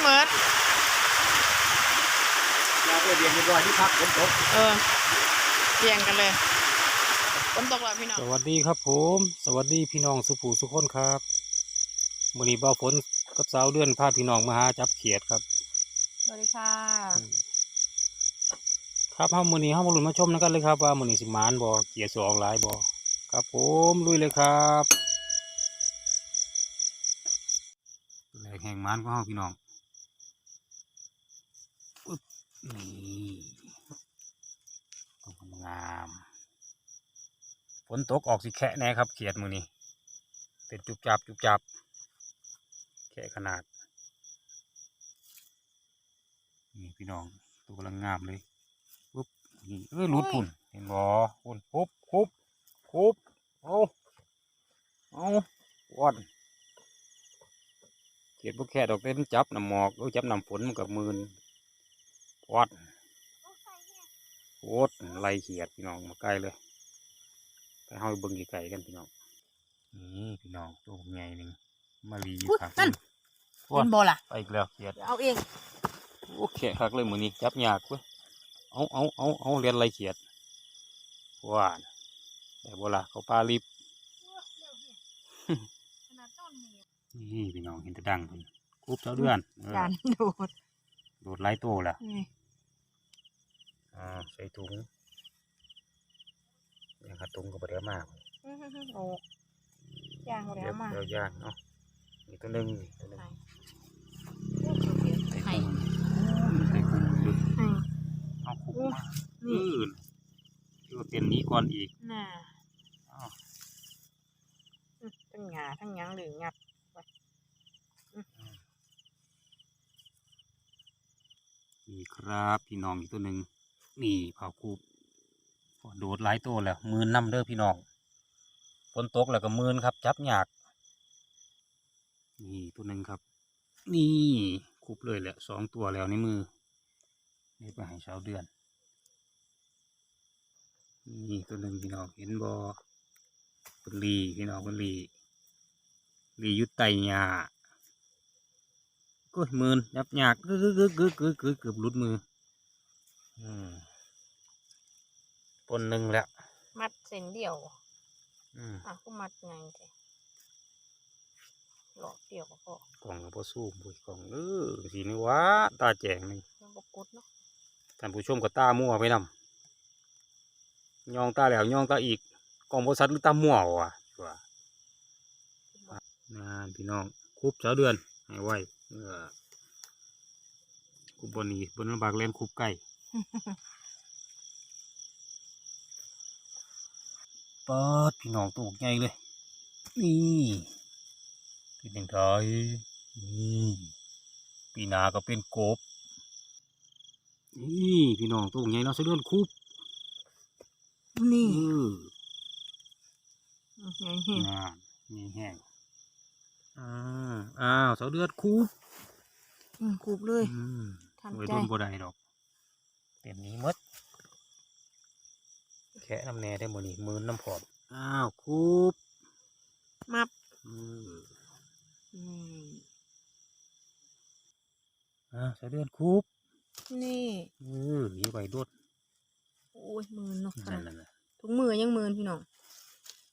เหมือนยาตัวเดียนเรียบร้อยที่พักฝนตกเออเรียงกันเลยฝนตกแล้วพี่น้องสวัสดีครับผม สวัสดีพี่น้องสุภูสุคนครับมือนี้บ่าวฝนกับสาวเดือนพาพี่น้องมาหาจับเขียดครับ สวัสดีค่ะ ครับเฮามือนี้เฮามาลุ้นมาชมนำกันเลยครับว่ามือนี้สิหมานบ่เขียดสิออกหลายบ่ครับผมลุยเลยครับแหลกแห่งหมานของเฮาพี่น้องปึ๊บ นี่งามฝนตกออกสิแคะแน่ครับเขียดมือนี้เป็นจุบจับจุบจับแค่ขนาดนี่พี่น้องตัวกำลังงามเลยปุ๊บนี่เออหลุดพุ่นเห็นบ่พุ่นปุ๊บปุ๊บปุ๊บเอาเอาวัดเขียดพวกแค่ดอกเล่นจับน้ำหมอกหรือจับน้ำฝนมันกับมือ วัดโวดไล่เขียดพี่น้องมาใกล้เลยไปเฮาไปเบิ่งไกลๆกันพี่น้องนี่พี่น้องตัวใหญ่หนึ่งมาลีอยู่อุ๊ยครับนั่นวัเป็ดนบอล่ะไปอีกแล้วเขียดเอาเองโอเคคักเลยมือนี้จับยากเว้ยเอาเอาเอาเอาเรียนไรเขียดว่านแต่โบราเขาปลาลิบนี่พี่น้องเห็นแตะดังเพิ่นคูบเจ้าเดือนเออการโดดโดดไล่โตแล้วนี่ อ่าใส่ถุงยังขัดถุงก็บ่ได้มากอื้อหือหือโอ้ย่างหมดเดี๋แล้ยววมาเดี๋ยวย่างเนาะนี่ตัวหนึงนี่ตัวหนึงไหนใส่ไหนถุงใส่ถุงลึกไหนเอาคุกอู้มานี่อื่นที่ว่าเต็นนี้ก่อนอีกน่ะอ้าวอื้อทั้งหงาทั้งหยังหรืองัดนี่ครับพี่น้องอีกตัวหนึ่ง นี่เผาคูบโดหลายตัวแล้วมือนน้ำเด้อพี่น้องฝนตกแล้วก็มืนครับ จับหยาก นี่ตัวหนึ่งครับ นี่คูบเลยแหละสองตัวแล้วในมือนี่ไปให้ชาเดือน นี่ตัวหนึ่งพี่น้องเห็นบอเป็นลีพี่น้องเป็นลีลียุตไตหญ้าก็มืนยับหยากกึกกึกกึกกึกกึกเกือบลุดมือ อืม ปนหนึ่งแล้ว มัดเส้นเดียว อืมอะก็มัดไงแกหลอกเดียวก็พอกล่องก็พอสู้บุยกล่องเออสีนี่วะตาแจงนี่ยังบกุดเนาะท่านผู้ชมก็ตามั่วไปนำยองตาแล้วยองตาอีกกล่องบริษัทหรือตามั่ววะว่านานพี่น้องคุบเช้าเดือนให้ไวเออคุบบนนี้บนลำบากเล่นคุบไก่ เปิดพี่น้องตัวใหญ่เลย นี่เป็นยังไงนี่ปีหนาก็เป็นกบ นี่พี่น้องตัวใหญ่เนาะเสะเดือนคุบนี่เออไงเห็นงานนี่แห้งอ่าอ้าวเสาเดือนคุบอืมคูบเลยอืมทันไว้ใจรุ่นบ่ได้ดอกเต็มนี้หมด แค่น้ำแน่ได้หมดนี่มือน้ำผอมอ้าวคุบมับเอออืมอ่าเสาเดือนคุบนี่เออหนีไปดดโอ้ยมือเนาะนั่นนั่นน่ะถุงมือยังมือพี่น้อง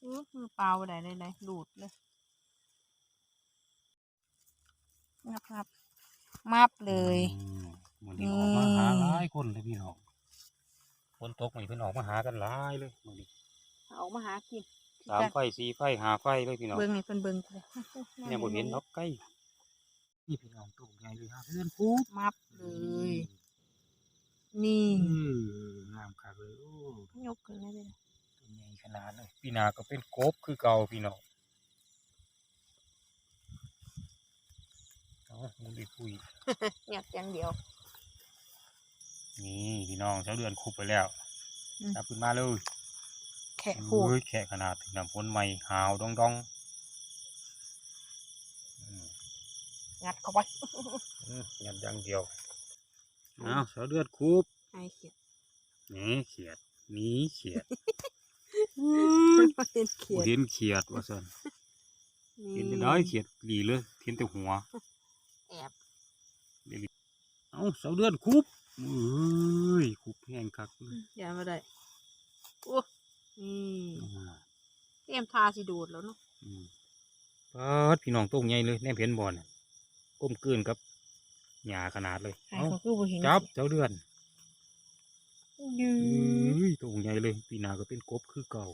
อื้อมือเปล่าได้ได้ได้หลุดเลยงับงับมับเลยอืมมันนี้ออกมาหาหลายคนเลยพี่น้องฝ นตกมันเพิ่นออกมาหากันหลายเลยมื้อนี้เอามาหากินสามไฟสี่ไฟหาไฟเลยพี่น้องเบิ้งนี่เพิ่นเบิ้งเลยเนี่ยบ่เห็นนกไก่นี่พี่น้องตัวใหญ่เลยฮะเพื่อนปุ๊บมับเลย นี่อืองามคักเลยโอ้ยกขึ้นเลยตัวใหญ่ขนาดเลยพี่นาก็เป็นกบคือเก่าพี่น้องเอามึงได้คุยเงียบอย่างเดียว นี่พี่น้องเจ้าเดือนคุบไปแล้วอืมจับขึ้นมาเลยแขะผูกเฮ้ยแค่ขนาดถึงน้ำฝนใหม่หาวดองดองอืมงัดเข้าไปอืมยันอย่างเดียวเอาเจ้าเดือนคุบไอ้เขียดนี่เขียดหนี่เขียดมันเป็นเขียดเห็นเขียดว่าสันเห็นแต่ได้เขียดดีเลยเห็นแต่หัวแอบเอาเสาเดือนคุบเอ้ยคุบแห้งคักเลยอย่ามาได้โอ้นี่อ่าเตรียมทาสิดูดแล้วเนาะอืมปาดพี่น้องโต้งใหญ่เลยแนมเห็นบอลก้มกืนกับหญ้าขนาดเลยใครเอาเขาคือบ่เห็นจับเจ้าเดือนยืเอ้ดยโต้งใหญ่เลยปีหนาก็เป็นกบคือเก่า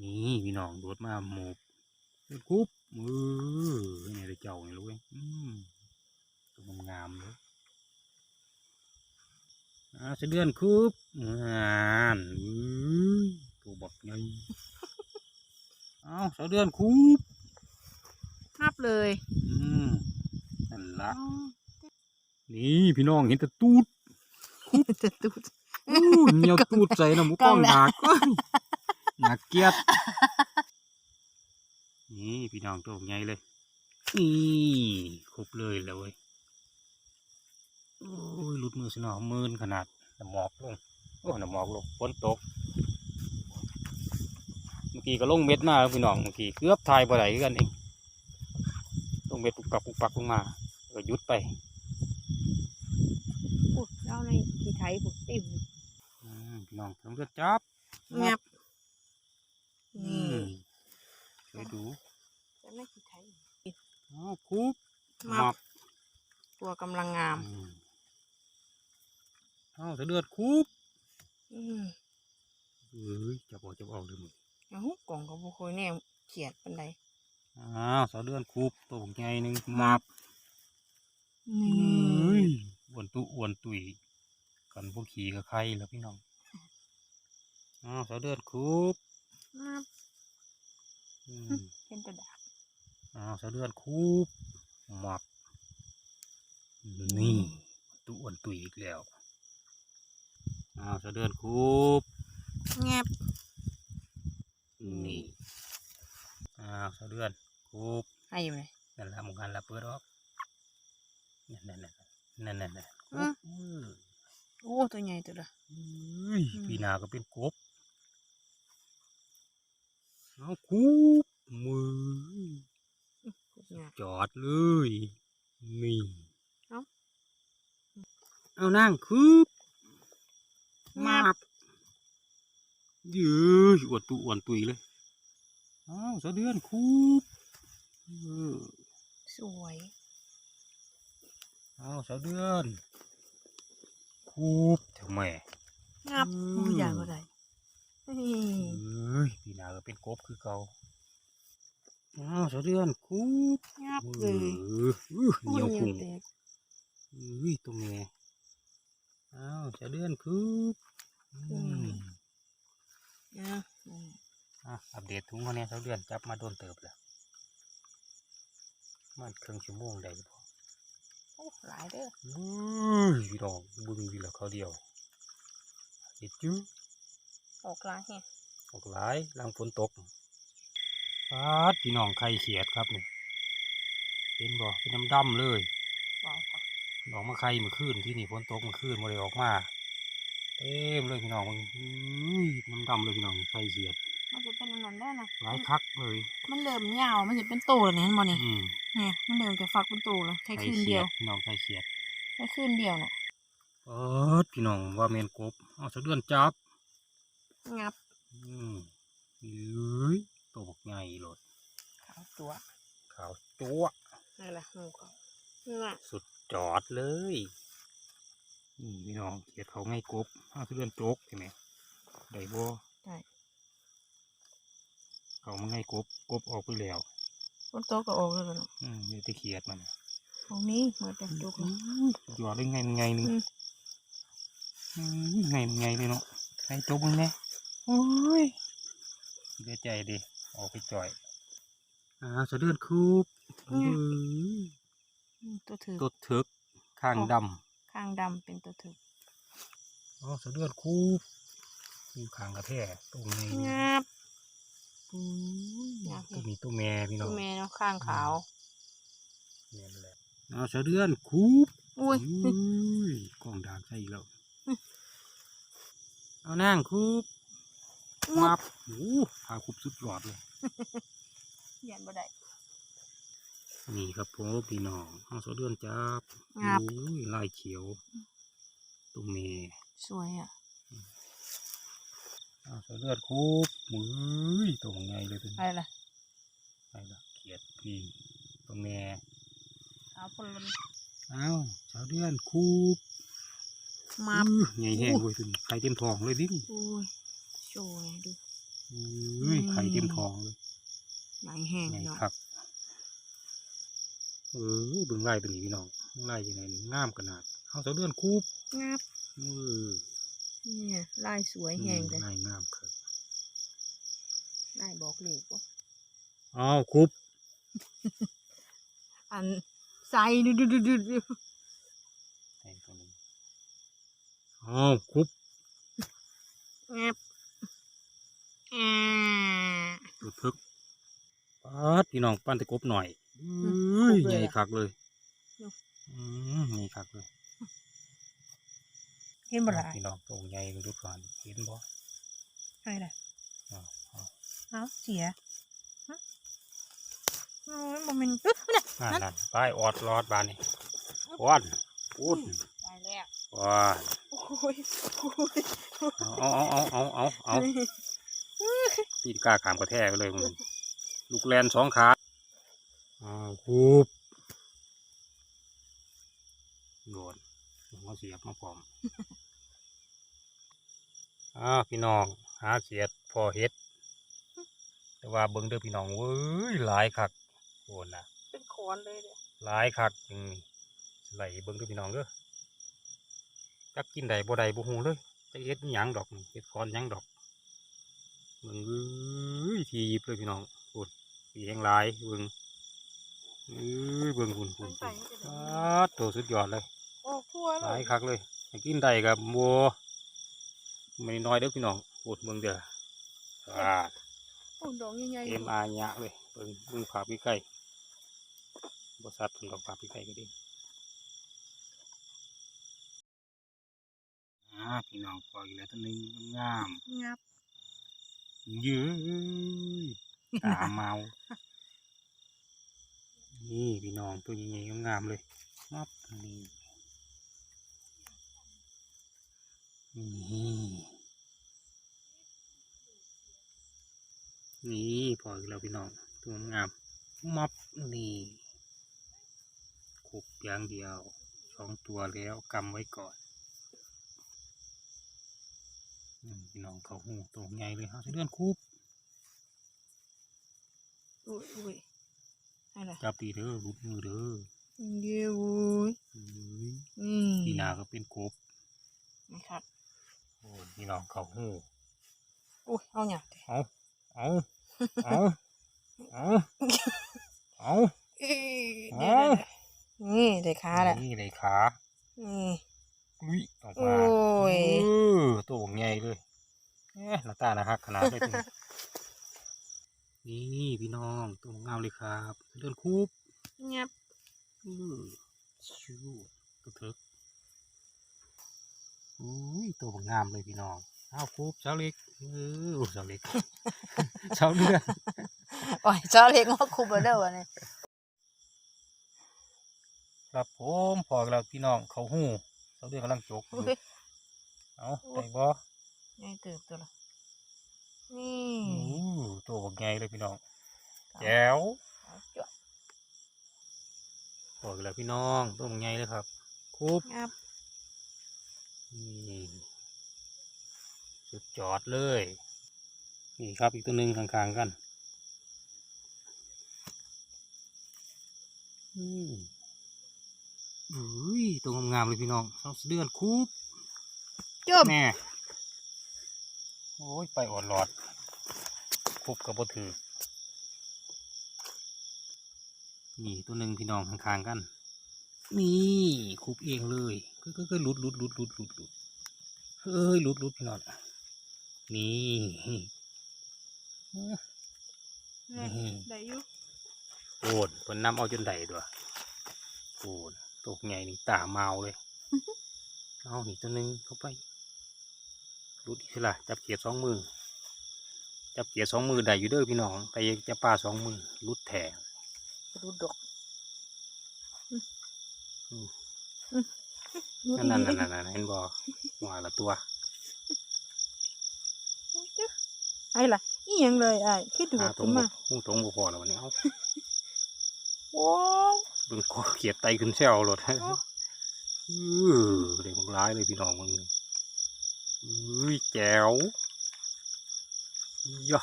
นี่พี่น้องโดดมาหมูเป็นกุ๊บเออนี่ได้เจ้านี่ลูกเอ้ยอืม ตัวงามๆเลยอ่าเสะเดือนคุบงานเอ้ยตัวบักใหญ่เอาเสะเดือนคุบนับเลย อืมนั่นละนี่พี่น้องเห็นแต่ตูดจะตูดอู้เหนียวตูดใส่น้ำหมูกล้องกล้องแหละหนักหนักเกียดนี่พี่น้องตัวใหญ่เลย นี่ครบเลยแล้วเว้ยโอ้ยหลุ ดมือสนอมืนขนาดน้ำหมอกลงโอ้น้ำหมอกลงฝนตก เมื่อกี้ก็ลงเม็ดมาแล้วพี่น้องเมื่อกี้เกือบทายบ่ได้คือกันเองลงเม็ดปุกปักปุกปักลงมาแล้วก็หยุดไปโอ้เจ้าในขี้ไทยผมติ่มอืมพี่น้องทำเลือดจับงับอืนี่มช่วยดูเจ้าในขี้ไทยอ๋อคุบมับตัวกำลังงามอืม เอาเสะเดือดคุบอืมเอ้ยจับออกจับออกเลยมึงเอ้ากล่องก็บ่ค่อยแน่เขียดปานใดอ้าวเสะเดือดคุบตัวใหญ่หนึ่งมับนี่เอ้ยอ้วนตุอ้วนตุยกันพวกขี่กับใครแล้วพี่น้องอ้าวเสะเดือดคุบงับอืมเป็นตะดาบอ้าวเสะเดือดคุบมับนี่ตุอ้วนตุยอีกแล้ว อ้าวเสะเดือดคุบงับนี่อ้าวเสะเดือนคูบให้อยู่ไหนนั่นละหมุกันละเปิดออกนั่นนั่นนั่นนั่นนั่นนั่นอืมอืมโอ้ตัวใหญ่ตัวละอุ้ยอืมปีหนาก็เป็นกบเอาคูบมืองับจอดเลยนี่เอ้าเอานั่งคูบ มาบยืดอวดตุอวนตุยเลยอ้าวเสะเดือนคูบเออสวยเอาเสาเดือนคูบทำไมงับอืมโอ้ยใหญ่บ่ได้นี่เอ้ยปีหนาก็เป็นกบคือเก่าเอาเสาเดือนคูบงับเอเลยออื้อเหนียวโอ้พุงแตกเอ้ยตัวแม่เอาเสาเดือนคูบอืมนะอืมอะอัปเดตถุงเขาเนี่ยเสาเดือนจับมาโดนเติบแล้วมันครึ่งชั่วโมงได้หรือเปล่าโอ้หลายเด้อเอ้ยพี่น้องบึงวีละเขาเดียวเห็ดจื้อออกหลายแฮะออกหลายหลังฝนตกฟาดพี่น้องไข่เขียดครับนี่เห็นบ่เป็นน้ำดำเลยว้าว ค่ะออกมาไข่เมื่อคืนที่นี่ฝนตกเมื่อคืนมาเลยออกมาเต็มเลยพี่น้องมันอุ้ยน้ำดำเลยพี่น้องไข่เขียดมันจะเป็นอันนั้นได้นะหลายคักเลย มันเริ่มยาวมันจะเป็นโตแล้วเนี่ยเห็นบ่นี่อืมเนี่ยมันเริ่มจะฟักเป็นโตแล้วแค่ไข่คืนเขีเดียยดวพี่น้องไข่เขียดแค่คืนเดียวน่ะเออพี่น้องว่าเมนกบเอาสะเดือนจับงับอืมเอ้ยตัวบักใหญ่โลดขาวตัวขาวจั๊วนั่นแหละหมูเขานี่น่ะสุด จอดเลยนี่พี่น้องเขียดเขาง่ายกบเอาสะเดือนโจกใช่ไหมได้บ่ได้เขามันง่ายกบกบออกไปแล้วบนโต๊ะก็ออกแล้วเนาะอืมมีแต่เขียดมันตรงนี้เหมือนเป็นจุกอืนะมสุดยอดได้ไงมันไงหนึงอืมอืมไงมันไงเลยเนาะไงจบมึงไงโอ้ยเสียใจดิออกไปจ่อยอ่าสะเดือนคูบเอ้ยอืม ตัวถือตัวถึกข้างดข้างดำเป็นตัวถือำอ๋อสะเดือนคูบอยู่ข้างกระแทกตรงนี้งับ อืมงับ ตัวนี้ตัวแม่พี่น้ตัอวงแม่เนาะข้างขาวเนี่ยแหละเอาสะเดือนคูบอุ้ยอุ้ยกล้องด่างใส่อีกแล้วเอานั่งคูบงัวับบโอ้หาคูบสุดยอดเลยยันบ่ได้ นี่ครับผมพี่น้องห้องโซเดือนจับงับ อุ้ยลายเขียวตัวเมย์สวยอะห้องโซเดือนคูบมือตัวไงเลยตัวอะไรนี้ล่ะไปละเขียดพี่ตัวแม่เอาคนละอ้าวสาวเดือนคูบมาอื้อใหญ่แห้งเลยตัวนี้ไข่เต็มท้องเลยดิอุ้ยโชว์ไงดูอุ้ยไข่เต็มท้องเลยหนังแห้งใหญ่เนาะครับ เออเบิ่งไล่ตัวนี้พี่น้องไล่ยังไงนี่งามขนาดห้องโซเดือนคูบงับเออเนี่ยลายสวยแห้งเลยไล่งามครับลายบอกเลขว่าอ้าวคูบอันใส่ดูดูดูดูดูใส่ตัวนี้อ้าวคูบงับอ่าตัวทึกปาดพี่น้องปั้นตะกบหน่อยอุ้ ยใหญ่คักเลยอืมใหญ่คักเลยเห็นบ่ล่ะพี่น้องตัวใหญ่กันทุกคนเห็นบ่ใช่ล่ะอ้าวอ้าวเอาเสียฮะโอ้ยบ่แมันอึ๊ะเนี่ยนั่นนั่นไปออดรอดบานนี่อ้อนพูดตายแล้วว้านโอ้ยโอ้ยเอาเอาเอาเอาเอาเอาตีนกล้าขามกระแทกไปเลยมึงลูกแลนสองขา อ้าวคูบโดนหัวเสียบมาพร้อมอ้าวพี่น้อง หาเขียดพอเฮ็ด แต่ว่าเบิ่งเด้อพี่น้องเว้ยหลายคักโอนนะเป็นขอนเลยเนี่ยหลายคักอืมไหลเบิ่งเด้อพี่น้องเด้อจักกินได้บ่ได้บ่ฮู้เลยจะเฮ็ดหยังดอกนี่เฮ็ดคอนหยังดอกเบิ่งเอ้ยทีหยิบเลยพี่น้องโอนสีแห้งหลายเบิ่ง เอ้ยเบิ่งคุณคุมัณนใส่ให้เป็นอ้าดตัวสุดยอดเลยโอ้ทั่วหเลลายยคักเลยให้กินได้กับบัวไม่น้อยเด้อพี่น้องโอดเบิ่งเด้ออ่าโอ้ดอกใหญ่ๆเอ็มอาร์ยะเลยเบิ่งเบิ่งภาพใกล้ๆบริษัทถึงกับภาพใกล้ๆก็ดีอ่าพี่น้องปล่อยแล้วตัวหนึงงามงับๆยื้ยตาเมา นี่พี่น้องตัวใหญ่ๆงามๆเลยมับนี่นี่นี่ปล่อยแล้วพี่น้องตัวงามมับนี่ขบอย่างเดียวสองตัวแล้วกำไว้ก่อนพี่น้องเขาหูตัวใหญ่เลยฮะเลื่อนคุบอุ้ยอุ้ย อะไรจับตีเด้อรุดมือเด้อเดี๋ยวอุ้ยเอ้ยนี่พี่นาก็เป็นกบนะครับโอ้ยพี่น้องเขาหูอุ้ยเอาเนี่ยเอาเอาเอาเอาเอาเอ้ยเดี๋ยวเอาๆๆนี่ได้ขาแล้วนี่เลยขานี่ลุยออกโอ้มายเออตัวใหญ่เลยเอ๊ะหน้าตานะฮักขนาดเลยตัว นี้นี่พี่น้องตัวงามเลยครับเดินคูบงับอือชูตัวเถิกอุ้ยตัวงามเลยพี่น้องเอาคูบเช้าเล็กเออเช้าเล็กเช้าเลือดโอ้ยเจ้าเล็กมาคุบเอาเด้อวะเนี่ยครับผมพอแล้วพี่น้องเขาหูเช้าเลือดกำลังจกอยู่อุ้ยเอาได้บ่ใหญ่เติบตัวละ นี่อู้ตัวบักใหญ่เลยพี่น้องแจ๋วเอาจ้ะพอแล้วพี่น้องตัวบักใหญ่เลยครับคูบงับนี่สุดจอดเลย นี่ครับอีกตัวหนึ่งข้างๆกันอืมอุ้ยตัวงามๆเลยพี่น้องสองเดือนคูบจบแม่ โอ้ย ไปอ่อนหลอดคุบกับบถือ นี่ตัวหนึ่งพี่น้องข้างๆกัน นี่คุบเองเลยก็ก็ก็หลุดหลุดหลุดหลุดหลุดหลุดเฮ้ยหลุดหลุดพี่น้องนี่เอ้อนี่ได้อยู่โอนเพิ่นนำเอาจนได้ด้วยโอนตกใหญ่นี่ตาเมาเลย เอาหนีตัวหนึ่งเข้าไป รุดอีกสิล่ะจับเกียร์สองมือ จับเกียร์สองมือได้อยู่เด้อพี่น้องแต่ยังจะปลาสองมือรุดแถดูดอกดูนั่นดีนั่นนั่นนั่นเห็นบ่หัวละตัวไอ้ล่ะอีหยังเลยไอ้คิดดูหาดตรขึ้งนบ่มาหูตรงบ่พอแล้ววันนี้เอ้าโอ้ยเบิ่งคอเขียดไตขึ้นแซวรถโอ้เออเด็กมันร้ายเลยพี่น้องมึง อุ้ยแจ๋วย่อ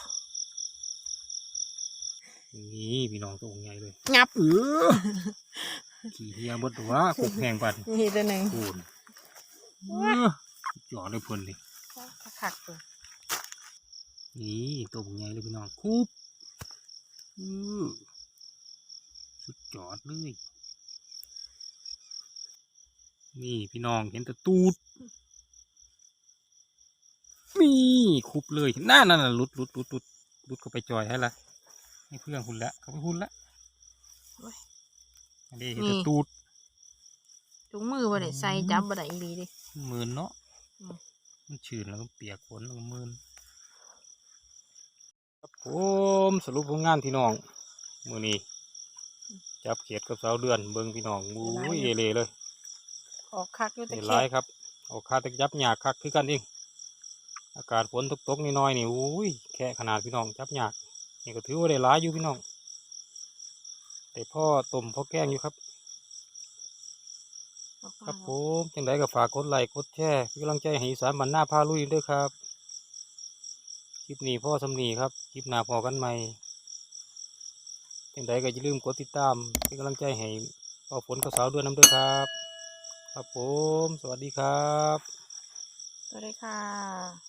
นี่พี่น้องตัวใหญ่เลยงับเออขี่เฮียบดตัวกบแห้งปันนี่ตัวหนึ่งปูนเออจอดเลยเพิ่นเลยขักตัวนี่ตัวใหญ่เลยพี่น้องคุบเออสุดยอดเลยนี่พี่น้องเห็นแต่ตูด มีคุบเลยนั่นนั่นน่ะหลุดหลุดหลุดหลุดหลุดเข้าไปจอยให้ละให้เพื่อนหุ่นละเขาไปหุ่นละอันนี้เห็นแต่ตูดถุงมือบ่ได้ใส่จับบ่ได้อีหลีเดิหมื่นเนาะอืมมันชื้นแล้วก็เปียกฝนแล้วก็หมื่นครับผมสรุปผลงานพี่น้องมือนี้จับเขียดกับสาวเดือนเบิ้งพี่น้องมู้ยเอเลยเลยออกคักอยู่แต่เห็นแค่หลายครับเออกคาตะจับหยากคักคือกันเอง อากาศฝนตกๆนิดหน่อยๆนี่อุ้ยแค่ขนาดพี่น้องจับหยากนี่ก็ถือว่าได้หลายอยู่พี่น้อง แต่พ่อต้มพ่อแกงอยู่ครับออกคมารับแล้วผมจังไดก็ฝากกดไลค์กดแชร์เป็นกำลังใจให้อีสารบันหน้าพาลุยด้วยครับ คลิปนี้พ่อสำนีครับ คลิปหน้าพอกันใหม่จังไดก็อย่าลืมกดติดตามเป็นกำลังใจให้พ่อฝนกับสาวด้วยน้ำด้วยครับ ครับผม สวัสดีครับ สวัสดีค่ะ